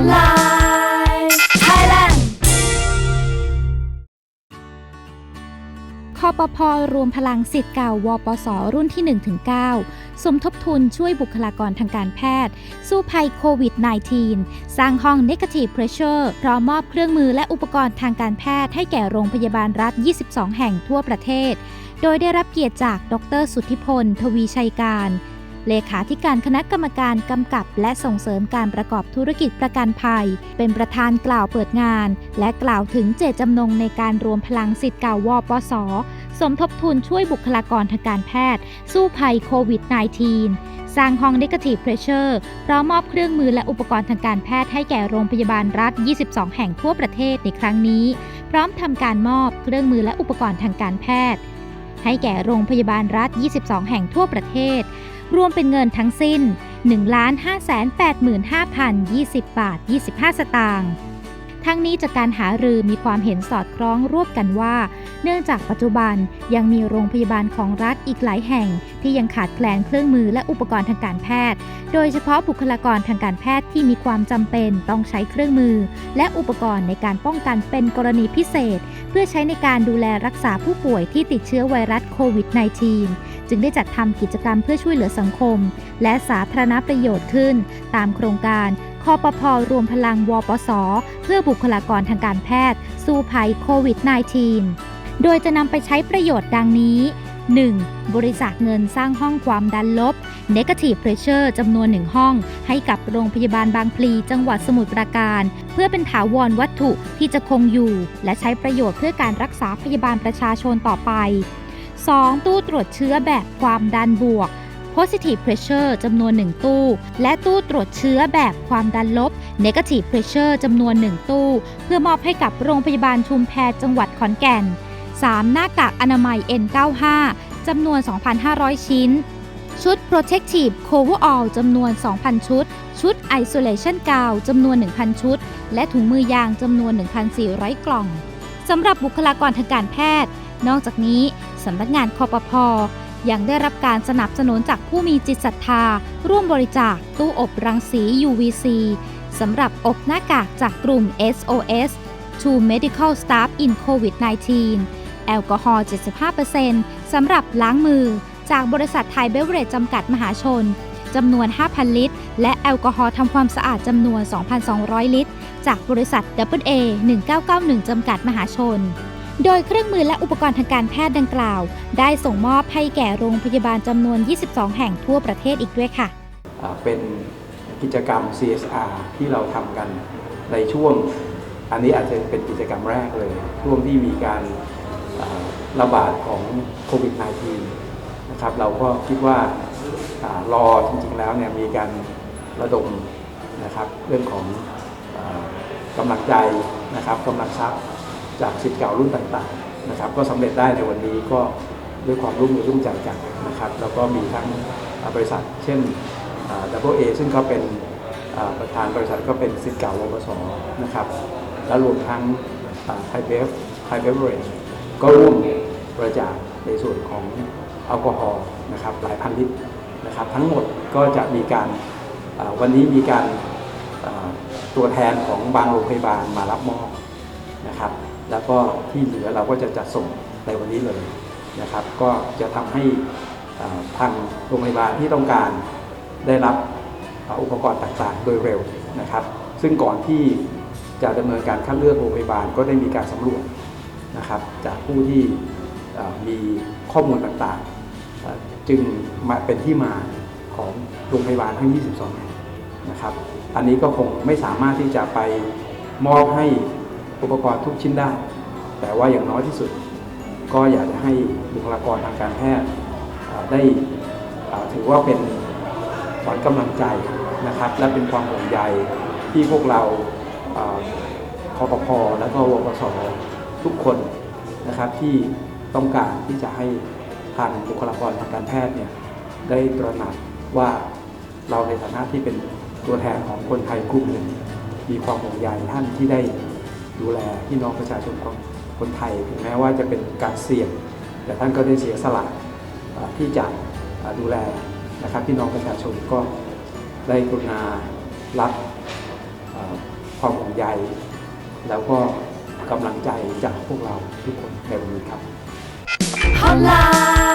Online Thailand คอปพรวมพลังสิทธิ์เก่าวปส รุ่นที่ 1-9 สมทบทุนช่วยบุคลากรทางการแพทย์ สู้ภัยโควิด -19 สร้างห้อง Negative Pressure พร้อมมอบเครื่องมือและอุปกรณ์ทางการแพทย์ให้แก่โรงพยาบาลรัฐ 22 แห่งทั่วประเทศ โดยได้รับเกียรติจาก ดร สุทธิพล ทวีชัยการ เลขาธิการคณะกรรมการกำกับ และส่งเสริมการประกอบธุรกิจประกันภัย เป็นประธานกล่าวเปิดงาน และกล่าวถึงเจตจำนงในการรวมพลังสิทธิ์เก่าวปสสมทบทุนช่วยบุคลากรทางการแพทย์ สู้ภัยโควิด -19 สร้างห้อง Negative Pressure พร้อมมอบเครื่องมือและอุปกรณ์ทางการแพทย์ให้แก่โรงพยาบาลรัฐ 22 แห่งทั่วประเทศในครั้งนี้ พร้อมทำการมอบเครื่องมือและอุปกรณ์ทางการแพทย์ ให้แก่โรงพยาบาลรัฐ 22 แห่งทั่วประเทศ รวมเป็นเงินทั้งสิ้น 1,585,020 บาท 25 สตางค์ ทั้งนี้จากการหารือมีความเห็นสอดคล้องร่วมกันว่า เนื่องจากปัจจุบันยังมีโรงพยาบาลของรัฐอีกหลายแห่ง ที่ยังขาดแคลนเครื่องมือและอุปกรณ์ทางการแพทย์ โดยเฉพาะบุคลากรทางการแพทย์ที่มีความจำเป็นต้องใช้เครื่องมือ และอุปกรณ์ในการป้องกันเป็นกรณีพิเศษ เพื่อใช้ในการดูแลรักษาผู้ป่วยที่ติดเชื้อไวรัสโควิด -19 จึงได้จัดทำกิจกรรมเพื่อช่วยเหลือสังคม และสาธารณประโยชน์ขึ้น ตามโครงการ คอปพรวมพลังวปส เพื่อบุคลากรทางการแพทย์ สู้ภัยโควิด -19 โดยจะนำไปใช้ประโยชน์ดังนี้ 1. บริจาคเงินสร้างห้องความดันลบ Negative Pressure จำนวนหนึ่งห้อง ให้กับโรงพยาบาลบางพลีจังหวัดสมุทรปราการ เพื่อเป็นถาวรวัตถุที่จะคงอยู่ และใช้ประโยชน์เพื่อการรักษาพยาบาลประชาชนต่อไป 2. ตู้ตรวจเชื้อแบบความดันบวก Positive Pressure จำนวน 1 ตู้ และตู้ตรวจเชื้อแบบความดันลบ Negative Pressure จำนวน 1 ตู้ เพื่อมอบให้กับโรงพยาบาลชุมแพจังหวัดขอนแก่น 3. หน้ากากอนามัย N95 จำนวน 2,500 ชิ้น ชุด Protective Coverall จำนวน 2,000 ชุด ชุด Isolation Gown จำนวน 1,000 ชุด และถุงมือยางจำนวน 1,400 กล่องสำหรับบุคลากรทางการแพทย์ นอกจากนี้สำนักงานคอปพอ ยังได้รับการสนับสนุนจากผู้มีจิตศรัทธา ร่วมบริจาคตู้อบรังสี UVC สำหรับอบหน้ากากจากกลุ่ม SOS to Medical Staff in COVID-19 แอลกอฮอล์ 75%สำหรับล้างมือ จากบริษัทไทยเบเวอเรจจำกัดมหาชนจำนวน 5,000 ลิตร และแอลกอฮอล์ทำความสะอาดจำนวน 2,200 ลิตร จากบริษัท AA 1991 จำกัดมหาชน โดยเครื่องมือและอุปกรณ์ทางการแพทย์ดังกล่าว ได้ส่งมอบให้แก่โรงพยาบาลจำนวน 22 แห่งทั่วประเทศอีกด้วยค่ะ เป็นกิจกรรม CSR ที่เราทำกันในช่วง อันนี้อาจจะเป็นกิจกรรมแรกเลย ช่วงที่มีการระบาดของโควิด -19 นะครับเราก็คิดว่ารอจริงๆแล้วเนี่ยมีการระดมนะครับเรื่องของอกำลังใจนะครับกำลังทรัพย์ จากสิทธิ์เก่ารุ่นต่างๆนะครับก็สำเร็จได้ในวันนี้ก็ด้วยความร่วมมือร่วมใจกันนะครับแล้วก็มีทั้งบริษัท เช่นดับเบิลเอซึ่งก็เป็นประธานบริษัทก็เป็นสิทธิ์เก่าวปสนะครับและรวมทั้งไทยเบฟไทยเบฟเรจก็ร่วมบริจาคในส่วนของแอลกอฮอล์นะครับหลายพันลิตรนะครับทั้งหมดก็จะมีการวันนี้มีการตัวแทนของบางโรงพยาบาลมารับมอบนะครับ แล้วก็ที่เหลือเราก็จะจัดส่งในวันนี้เลยนะครับ ก็จะทำให้ทางโรงพยาบาลที่ต้องการได้รับอุปกรณ์ต่างๆ โดยเร็วนะครับ ซึ่งก่อนที่จะดำเนินการคัดเลือกโรงพยาบาลก็ได้มีการสำรวจนะครับ จากผู้ที่มีข้อมูลต่างๆ จึงมาเป็นที่มาของโรงพยาบาลทั้ง 22 แห่งนะครับ อันนี้ก็คงไม่สามารถที่จะไปมอบให้ อุปกรณ์ทุกชิ้นได้ แต่ว่าอย่างน้อยที่สุด ก็อยากจะให้บุคลากรทางการแพทย์ได้ถือว่าเป็นขวัญกำลังใจนะครับ และเป็นความห่วงใยที่พวกเราเอ่อคอปพและก็วปสทุกคนนะครับที่ต้องการที่จะให้ทางบุคลากรทางการแพทย์เนี่ยได้ตระหนักว่าเราในฐานะที่เป็นตัวแทนของคนไทยกลุ่มหนึ่งมีความห่วงใยท่านที่ได้ ดูแลพี่น้องประชาชนของคนไทยถึงแม้ว่าจะเป็นการเสี่ยง แต่ท่านก็ได้เสียสละที่จะดูแลนะครับพี่น้องประชาชนก็ได้กรุณารับความห่วงใย แล้วก็กำลังใจจากพวกเราทุกคนในวันนี้ครับ Hotline.